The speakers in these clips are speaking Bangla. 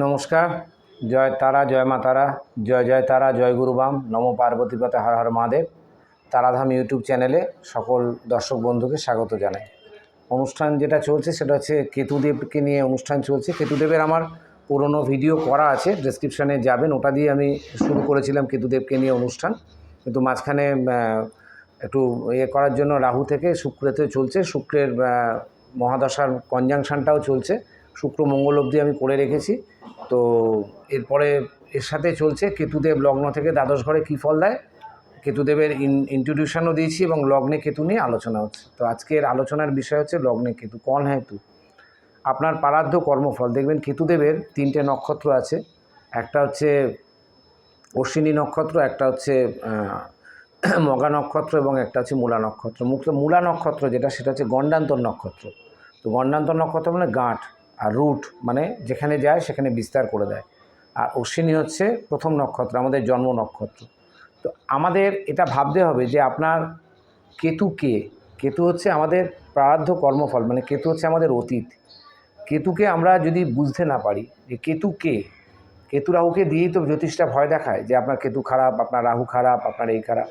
নমস্কার। জয় তারা, জয় মা তারা, জয় জয় তারা, জয় গুরুবাম নম পার্বতী পথে হর হর মহাদেব। তারাধাম ইউটিউব চ্যানেলে সকল দর্শক বন্ধুকে স্বাগত জানাই। অনুষ্ঠান যেটা চলছে সেটা হচ্ছে কেতুদেবকে নিয়ে অনুষ্ঠান চলছে। কেতুদেবের আমার পুরনো ভিডিও করা আছে ডেসক্রিপশানে যাবেন। ওটা দিয়ে আমি শুরু করেছিলাম কেতুদেবকে নিয়ে অনুষ্ঠান। কিন্তু মাঝখানে একটু ইয়ে করার জন্য রাহু থেকে শুক্রেতে চলছে। শুক্রের মহাদশার কনজাংশনটাও চলছে। শুক্র মঙ্গল অবধি আমি করে রেখেছি। তো এরপরে এর সাথে চলছে কেতুদেব লগ্ন থেকে দ্বাদশ ঘরে কী ফল দেয়? কেতুদেবের ইন ইন্ট্রোডিউশনও দিয়েছি এবং লগ্নে কেতু নিয়ে আলোচনা হচ্ছে। তো আজকের আলোচনার বিষয় হচ্ছে লগ্নে কেতু, কন হেতু আপনার পারাধ্য কর্মফল, দেখবেন কেতুদেবের তিনটে নক্ষত্র আছে। একটা হচ্ছে অশ্বিনী নক্ষত্র, একটা হচ্ছে মগা নক্ষত্র এবং একটা হচ্ছে মূলা নক্ষত্র। মুক্ত মূলা নক্ষত্র যেটা, সেটা হচ্ছে গণ্ডান্তর নক্ষত্র। তো গণ্ডান্তর নক্ষত্র মানে গাঁট। আর রুট মানে যেখানে যায় সেখানে বিস্তার করে দেয়। আর অশ্বিনী হচ্ছে প্রথম নক্ষত্র, আমাদের জন্ম নক্ষত্র। তো আমাদের এটা ভাবতে হবে যে আপনার কেতু কে? কেতু হচ্ছে আমাদের প্রারাধ্য কর্মফল মানে কেতু হচ্ছে আমাদের অতীত। কেতুকে আমরা যদি বুঝতে না পারি যে কেতু কে? কেতু রাহুকে দিয়েই তো জ্যোতিষটা ভয় দেখায় যে আপনার কেতু খারাপ, আপনার রাহু খারাপ, আপনার এই খারাপ।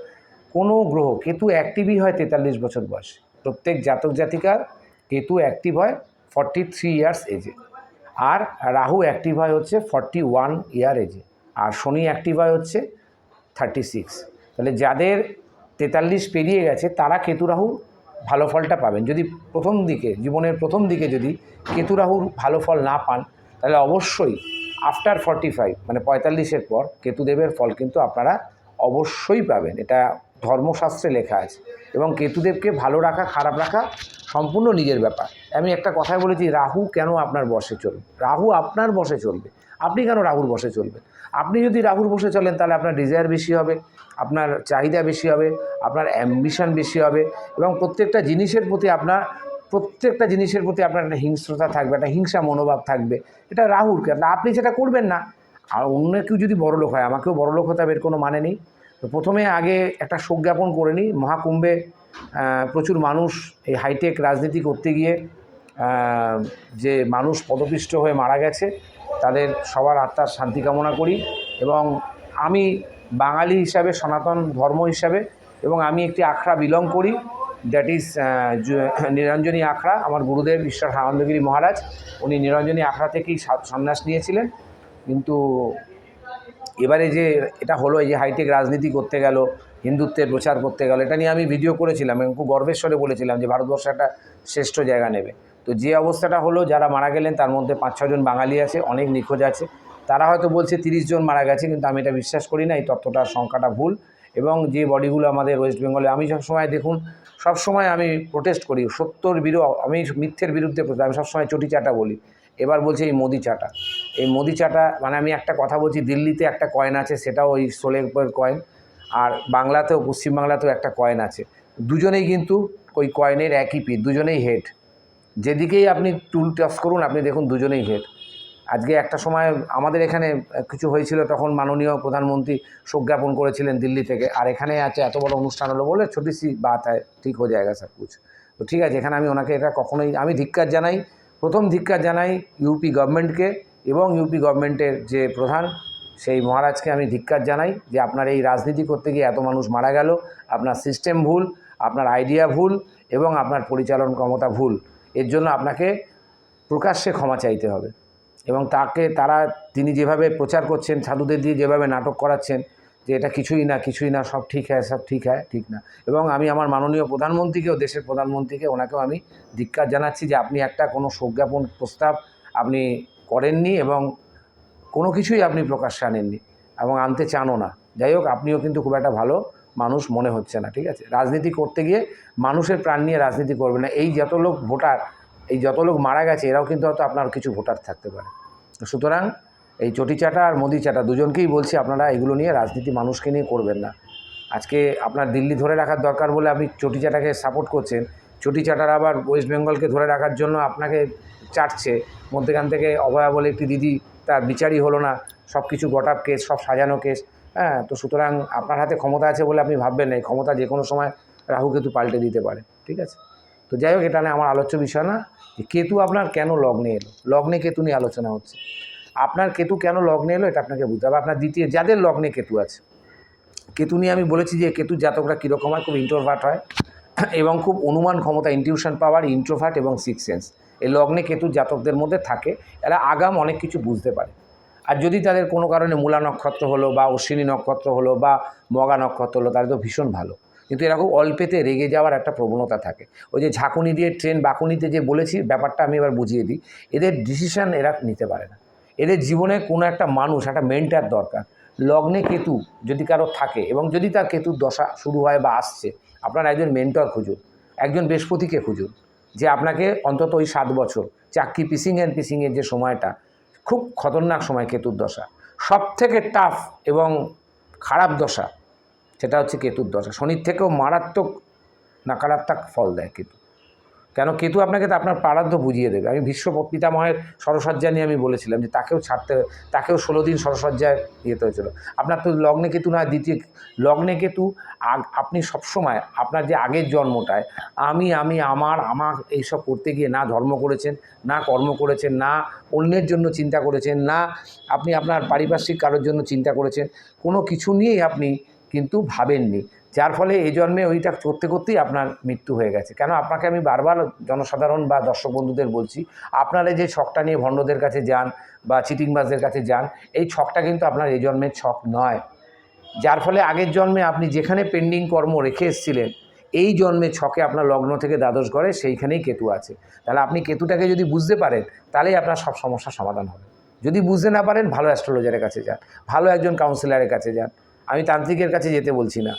কোনো গ্রহ, কেতু অ্যাক্টিভই হয় তেতাল্লিশ বছর বয়সে। প্রত্যেক জাতক জাতিকার কেতু অ্যাক্টিভ হয় ফর্টি থ্রি ইয়ার্স এজে আর রাহু অ্যাক্টিভ হয় হচ্ছে ফর্টি ওয়ান ইয়ার এজে আর শনি অ্যাক্টিভ হয় হচ্ছে থার্টি সিক্স তাহলে যাদের তেতাল্লিশ পেরিয়ে গেছে, তারা কেতু রাহু ভালো ফলটা পাবেন। যদি প্রথম দিকে, জীবনের প্রথম দিকে যদি কেতু রাহুর ভালো ফল না পান, তাহলে অবশ্যই আফটার ফর্টি ফাইভ মানে পঁয়তাল্লিশের পর কেতুদেবের ফল কিন্তু আপনারা অবশ্যই পাবেন। এটা ধর্মশাস্ত্রে লেখা আছে এবং কেতুদেবকে ভালো রাখা, খারাপ রাখা সম্পূর্ণ নিজের ব্যাপার। আমি একটা কথাই বলেছি, রাহু কেন আপনার বসে চলবে? রাহু আপনার বসে চলবে। আপনি কেন রাহুর বসে চলবেন? আপনি যদি রাহুর বসে চলেন, তাহলে আপনার ডিজায়ার বেশি হবে, আপনার চাহিদা বেশি হবে, আপনার অ্যাম্বিশন বেশি হবে এবং প্রত্যেকটা জিনিসের প্রতি আপনার, প্রত্যেকটা জিনিসের প্রতি আপনার একটা হিংস্রতা থাকবে, একটা হিংসা মনোভাব থাকবে। এটা রাহুর আপনি সেটা করবেন না। আর অন্য কেউ যদি বড়লোক হয়, আমাকেও বড়লোক হতে হবে, এর কোনো মানে নেই। তো প্রথমে আগে একটা শোক জ্ঞাপন করে নিই। মহাকুম্ভে প্রচুর মানুষ এই হাইটেক রাজনীতি করতে গিয়ে যে মানুষ পদপিষ্ট হয়ে মারা গেছে, তাদের সবার আত্মার শান্তি কামনা করি এবং আমি বাঙালি হিসাবে, সনাতন ধর্ম হিসাবে এবং আমি একটি আখড়া বিলং করি দ্যাট ইজ নিরঞ্জনী আখড়া। আমার গুরুদেব ঈশ্বর আনন্দগিরি মহারাজ, উনি নিরঞ্জনী আখড়া থেকেই সন্ন্যাস নিয়েছিলেন। কিন্তু এবারে যে এটা হলো এই যে হাইটেক রাজনীতি করতে গেল, হিন্দুত্বের প্রচার করতে গেল, এটা নিয়ে আমি ভিডিও করেছিলাম এবং খুব গর্বের স্বরে বলেছিলাম যে ভারতবর্ষ একটা শ্রেষ্ঠ জায়গা নেবে। তো যে অবস্থাটা হলো, যারা মারা গেলেন, তার মধ্যে পাঁচ ছজন বাঙালি আছে, অনেক নিখোঁজ আছে। তারা হয়তো বলছে তিরিশ জন মারা গেছে, কিন্তু আমি এটা বিশ্বাস করি না, এই তত্ত্বটার সংখ্যাটা ভুল। এবং যে বডিগুলো আমাদের ওয়েস্ট বেঙ্গলে আমি সবসময় দেখুন, সবসময় আমি প্রোটেস্ট করি, সত্যর বিরো আমি মিথ্যের বিরুদ্ধে আমি সবসময় চটি চাটা বলি। এবার বলছে এই মোদি চাটা। এই মোদি চাটা মানে আমি একটা কথা বলছি, দিল্লিতে একটা কয়েন আছে, সেটাও ওই সোলের কয়েন আর বাংলাতেও পশ্চিমবাংলাতেও একটা কয়েন আছে। দুজনেই কিন্তু ওই কয়েনের একই পিঠ দুজনেই হেড যেদিকেই আপনি টুল টস করুন, আপনি দেখুন দুজনেই হেড আজকে একটা সময় আমাদের এখানে কিছু হয়েছিল, তখন মাননীয় প্রধানমন্ত্রী শোক জ্ঞাপন করেছিলেন দিল্লি থেকে, আর এখানে আছে এত বড় অনুষ্ঠান হলো বলে ছোটি সি বাত হয় ঠিক হয়ে জায়গা সব কুছ। তো ঠিক আছে, এখানে আমি ওনাকে এটা কখনোই, আমি ধিক্কার জানাই প্রথম ধিক্কার জানাই ইউপি গভর্নমেন্টকে এবং ইউপি গভর্নমেন্টের যে প্রধান, সেই মহারাজকে আমি ধিক্কার জানাই যে আপনার এই রাজনীতি করতে গিয়ে এত মানুষ মারা গেল, আপনার সিস্টেম ভুল, আপনার আইডিয়া ভুল এবং আপনার পরিচালন ক্ষমতা ভুল। এর জন্য আপনাকে প্রকাশ্যে ক্ষমা চাইতে হবে এবং তাকে, তারা, তিনি যেভাবে প্রচার করছেন সাধুদের দিয়ে যেভাবে নাটক করাচ্ছেন যে এটা কিছুই না কিছুই না, সব ঠিক হ্যায় সব ঠিক হ্যায় ঠিক না। এবং আমি আমার মাননীয় প্রধানমন্ত্রীকেও, দেশের প্রধানমন্ত্রীকে, ওনাকেও আমি ধিক্কার জানাচ্ছি যে আপনি একটা কোনো শোকজ্ঞাপন প্রস্তাব আপনি করেননি এবং কোনো কিছুই আপনি প্রকাশ্যে আনেননি এবং আনতে চানও না। যাই হোক, আপনিও কিন্তু খুব একটা ভালো মানুষ মনে হচ্ছে না, ঠিক আছে? রাজনীতি করতে গিয়ে মানুষের প্রাণ নিয়ে রাজনীতি করবে না। এই যত লোক ভোটার, এই যত লোক মারা গেছে, এরাও কিন্তু হয়তো আপনার কিছু ভোটার থাকতে পারে। সুতরাং এই চটি চাটা আর মোদি চাটা দুজনকেই বলছি, আপনারা এগুলো নিয়ে রাজনীতি মানুষকে নিয়ে করবেন না। আজকে আপনার দিল্লি ধরে রাখার দরকার বলে আপনি চটি চাটাকে সাপোর্ট করছেন, চটি চাটার আবার ওয়েস্ট বেঙ্গলকে ধরে রাখার জন্য আপনাকে চাটছে। মধ্যেখান থেকে অভয়া বলে একটি দিদি, তার বিচারই হলো না সব কিছু গটাপ কেস সব সাজানো কেস হ্যাঁ তো সুতরাং আপনার হাতে ক্ষমতা আছে বলে আপনি ভাববেন না, এই ক্ষমতা যে কোনো সময় রাহু কেতু পাল্টে দিতে পারে, ঠিক আছে? তো যাই হোক, এটা নিয়ে আমার আলোচ্য বিষয় না কেতু আপনার কেন লগ্নে এলো? লগ্নে কেতু নিয়ে আলোচনা হচ্ছে। আপনার কেতু কেন লগ্নে এলো, এটা আপনাকে বুঝতে হবে। আপনার দ্বিতীয়, যাদের লগ্নে কেতু আছে। কেতু নিয়ে আমি বলেছি যে, কেতু জাতকরা কীরকম হয়, খুব ইন্ট্রোভার্ট হয়, এবং খুব অনুমান ক্ষমতা ইনটিউশন পাওয়ার ইন্ট্রোভার্ট এবং সিক্স সেন্স এই লগ্নে কেতু জাতকদের মধ্যে থাকে, এরা আগাম অনেক কিছু বুঝতে পারে। আর যদি তাদের কোনো কারণে মূলা নক্ষত্র হলো, বা অশ্বিনী নক্ষত্র হলো, বা মগা নক্ষত্র হলো তাদের তো ভীষণ ভালো। কিন্তু এরকম অল্পেতে রেগে যাওয়ার একটা প্রবণতা থাকে। ওই যে ঝাঁকুনি দিয়ে, ট্রেন বাকুনিতে যে বলেছি, ব্যাপারটা আমি এবার বুঝিয়ে দিই। এদের ডিসিশন এরা নিতে পারে না। এদের জীবনে কোনো একটা মানুষ, একটা মেন্টার দরকার। লগ্নে কেতু যদি কারও থাকে এবং যদি তার কেতুর দশা শুরু হয় বা আসছে, আপনার একজন মেন্টর খুঁজুন, একজন বৃহস্পতিকে খুঁজুন, যে আপনাকে অন্তত ওই সাত বছর চাকরি পিসিং অ্যান্ড পিসিংয়ের যে সময়টা, খুব খতরনাক সময় কেতুর দশা। সব থেকে টাফ এবং খারাপ দশা, সেটা হচ্ছে কেতুর দশা। শনির থেকেও মারাত্মক নাকারাত্মক ফল দেয় কেতু। কেন কেতু আপনাকে তো আপনার প্রারাব্ধ বুঝিয়ে দেবে। আমি বিশ্ব পিতামহের সরসজ্জা নিয়ে আমি বলেছিলাম যে তাকেও ছাড়তে, তাকেও ষোলো দিন সরসজ্জায় ইয়েতে হয়েছিল। আপনার তো লগ্নে কেতু না, দ্বিতীয় লগ্নে কেতু আগ- আপনি সবসময় আপনার যে আগের জন্মটায়, আমি আমি, আমার আমার এইসব করতে গিয়ে না ধর্ম করেছেন, না কর্ম করেছেন, না অন্যের জন্য চিন্তা করেছেন, না আপনি আপনার পারিপার্শ্বিক কারোর জন্য চিন্তা করেছেন, কোনো কিছু নিয়েই আপনি কিন্তু ভাবেননি। যার ফলে এই জন্মে ওইটা করতে করতেই আপনার মৃত্যু হয়ে গেছে। কেন? আপনাকে আমি বারবার জনসাধারণ বা দর্শক বন্ধুদের বলছি, আপনারা যে ছকটা নিয়ে ভণ্ডদের কাছে যান বা চিটিংবাজদের কাছে যান, এই ছকটা কিন্তু আপনার এই জন্মের ছক নয়। যার ফলে আগের জন্মে আপনি যেখানে পেন্ডিং কর্ম রেখে এসেছিলেন, এই জন্মে ছকে আপনার লগ্ন থেকে দ্বাদশ ঘরে সেইখানেই কেতু আছে। তাহলে আপনি কেতুটাকে যদি বুঝতে পারেন, তাহলেই আপনার সব সমস্যার সমাধান হবে। যদি বুঝতে না পারেন, ভালো অ্যাস্ট্রোলজারের কাছে যান, ভালো একজন কাউন্সিলরের কাছে যান। আমি তান্ত্রিকের কাছে যেতে বলছি না।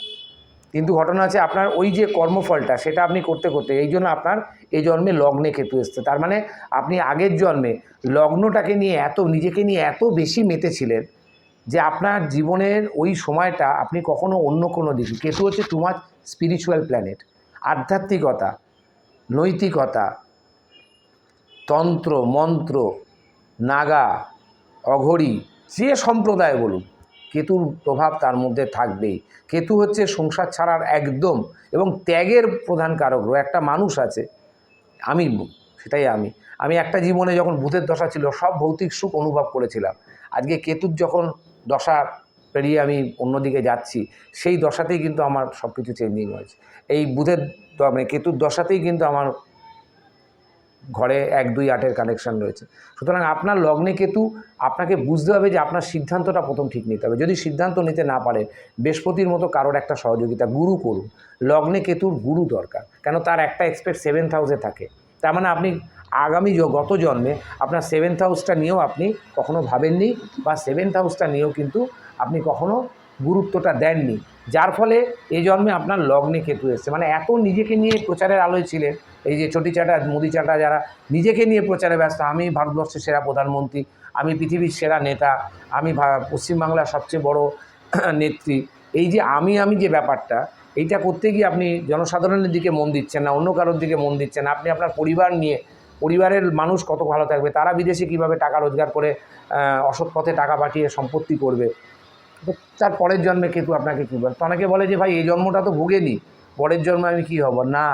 কিন্তু ঘটনা আছে আপনার ওই যে কর্মফলটা, সেটা আপনি করতে করতে এই জন্য আপনার এই জন্মে লগ্নে কেতু এসছে। তার মানে আপনি আগের জন্মে লগ্নটাকে নিয়ে এত, নিজেকে নিয়ে এত বেশি মেতেছিলেন যে আপনার জীবনের ওই সময়টা আপনি কখনো অন্য কোনো দিকে, কেতু হচ্ছে টু স্পিরিচুয়াল প্ল্যানেট আধ্যাত্মিকতা, নৈতিকতা, তন্ত্র, মন্ত্র, নাগা, অঘরি, যে সম্প্রদায় বলুন কেতুর প্রভাব তার মধ্যে থাকবেই। কেতু হচ্ছে সংসার ছাড়ার একদম এবং ত্যাগের প্রধান কারক একটা মানুষ আছে। আমি, সেটাই আমি। আমি একটা জীবনে যখন ভূতের দশা ছিল, সব ভৌতিক সুখ অনুভব করেছিলাম। আজকে কেতুর যখন দশা পেরিয়ে আমি অন্যদিকে যাচ্ছি, সেই দশাতেই কিন্তু আমার সব কিছু চেঞ্জিং হয়েছে। এই বুধের মানে কেতুর দশাতেই কিন্তু আমার ঘরে এক, দুই, আটের কানেকশন রয়েছে। সুতরাং আপনার লগ্নে কেতু আপনাকে বুঝতে হবে যে আপনার সিদ্ধান্তটা প্রথম ঠিক নিতে হবে। যদি সিদ্ধান্ত নিতে না পারেন, বৃহস্পতির মতো কারোর একটা সহযোগিতা, গুরু করুন। লগ্নে কেতুর গুরু দরকার। কেন তার একটা এক্সপেক্ট সেভেন্থ হাউসে থাকে। তার মানে আপনি আগামী গত জন্মে আপনার সেভেন্থ হাউসটা নিয়েও আপনি কখনো ভাবেননি বা সেভেন্থ হাউসটা নিয়েও কিন্তু আপনি কখনো গুরুত্বটা দেননি। যার ফলে এই জন্মে আপনার লগ্নে কেতু এসছে। মানে এত নিজেকে নিয়ে প্রচারের আলোয় ছিলেন এই যে চটি চাটা, মোদি চাটা যারা নিজেকে নিয়ে প্রচারে ব্যস্ত, আমি ভারতবর্ষের সেরা প্রধানমন্ত্রী, আমি পৃথিবীর সেরা নেতা, আমি পশ্চিমবাংলার সবচেয়ে বড় নেত্রী। এই যে আমি আমি যে ব্যাপারটা, এইটা করতে গিয়ে আপনি জনসাধারণের দিকে মন দিচ্ছেন না, অন্য কারোর দিকে মন দিচ্ছেন আপনি আপনার পরিবার নিয়ে, পরিবারের মানুষ কত ভালো থাকবে, তারা বিদেশে কীভাবে টাকা রোজগার করে অসৎ পথে টাকা পাঠিয়ে সম্পত্তি করবে? তার পরের জন্মে কেতু আপনাকে কী বলে অনেকে বলে যে ভাই, এই জন্মটা তো ভোগেনি, পরের জন্মে আমি কী হব? না।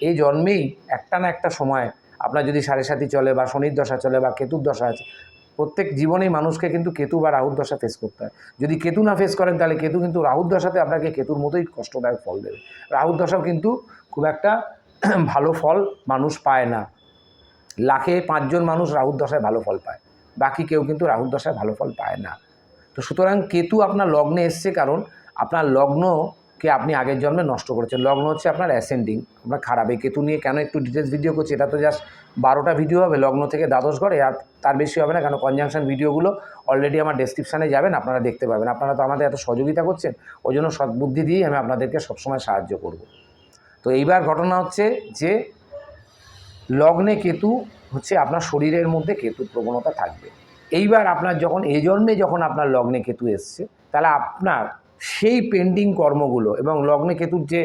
এই জন্মেই একটা না একটা সময় আপনার যদি সাড়ে সাথী চলে বা শনির দশা চলে বা কেতুর দশা আছে, প্রত্যেক জীবনেই মানুষকে কিন্তু কেতু বা রাহুর দশা ফেস করতে হয়। যদি কেতু না ফেস করেন তাহলে কেতু কিন্তু রাহুর দশাতে আপনাকে কেতুর মতোই কষ্টদায়ক ফল দেবে। রাহুর দশাও কিন্তু খুব একটা ভালো ফল মানুষ পায় না। লাখে পাঁচজন মানুষ রাহুর দশায় ভালো ফল পায়। বাকি কেউ কিন্তু রাহুর দশায় ভালো ফল পায় না। তো সুতরাং কেতু আপনার লগ্নে এসছে কারণ আপনার লগ্নকে আপনি আগের জন্মে নষ্ট করেছেন। লগ্ন হচ্ছে আপনার অ্যাসেন্ডিং আমরা খারাপ কেতু নিয়ে কেন একটু ডিটেলস ভিডিও করছি? এটা তো জাস্ট বারোটা ভিডিও হবে, লগ্ন থেকে দ্বাদশ ঘরে, আর তার বেশি হবে না, কেন কনজাংশন ভিডিওগুলো অলরেডি আমার ডেসক্রিপশানে যাবেন, আপনারা দেখতে পাবেন। আপনারা তো আমাদের এত সহযোগিতা করছেন, ওই জন্য সদ্বুদ্ধি দিয়েই আমি আপনাদেরকে সবসময় সাহায্য করব। তো এইবার ঘটনা হচ্ছে যে, লগ্নে কেতু হচ্ছে আপনার শরীরের মধ্যে কেতুর প্রবণতা থাকবে। এইবার আপনার যখন, এই জন্মে যখন আপনার লগ্নে কেতু এসছে, তাহলে আপনার সেই পেন্ডিং কর্মগুলো এবং লগ্নে কেতুর যে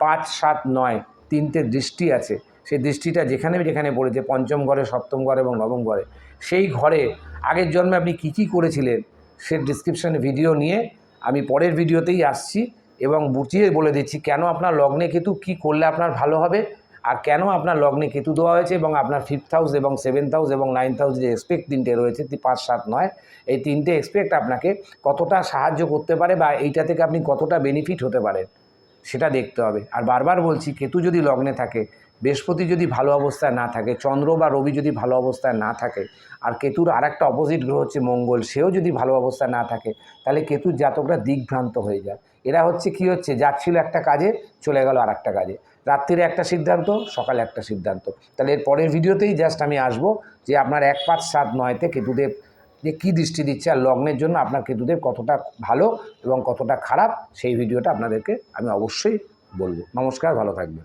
পাঁচ, সাত, নয় তিনটে দৃষ্টি আছে, সেই দৃষ্টিটা যেখানে যেখানে পড়েছে, পঞ্চম ঘরে, সপ্তম ঘরে এবং নবম ঘরে, সেই ঘরে আগের জন্মে আপনি কী কী করেছিলেন সে ডিসক্রিপশানে ভিডিও নিয়ে আমি পরের ভিডিওতেই আসছি এবং বুঝিয়ে বলে দিচ্ছি কেন আপনার লগ্নে কেতু কী করলে আপনার ভালো হবে আর কেন আপনার লগ্নে কেতু দেওয়া হয়েছে এবং আপনার ফিফথ হাউস এবং সেভেন্থ হাউস এবং নাইন্থ হাউস যে এক্সপেক্ট তিনটে রয়েছে পাঁচ, সাত, নয়, এই তিনটে এক্সপেক্ট আপনাকে কতটা সাহায্য করতে পারে বা এইটা থেকে আপনি কতটা বেনিফিট হতে পারেন সেটা দেখতে হবে। আর বারবার বলছি, কেতু যদি লগ্নে থাকে, বৃহস্পতি যদি ভালো অবস্থায় না থাকে, চন্দ্র বা রবি যদি ভালো অবস্থায় না থাকে, আর কেতুর আর একটা অপোজিট গ্রহ হচ্ছে মঙ্গল, সেও যদি ভালো অবস্থায় না থাকে, তাহলে কেতুর জাতকরা দিগ্ভ্রান্ত হয়ে যায়। এরা হচ্ছে কি হচ্ছে, যাচ্ছিল একটা কাজে, চলে গেল আর একটা কাজে। রাত্রিরে একটা সিদ্ধান্ত, সকালে একটা সিদ্ধান্ত। তাহলে এর পরের ভিডিওতেই জাস্ট আমি আসব যে আপনার এক পাঁচ সাত নয়তে কেতুদেব যে কী দৃষ্টি দিচ্ছে আর লগ্নের জন্য আপনার কেতুদেব কতটা ভালো এবং কতটা খারাপ, সেই ভিডিওটা আপনাদেরকে আমি অবশ্যই বলব। নমস্কার, ভালো থাকবেন।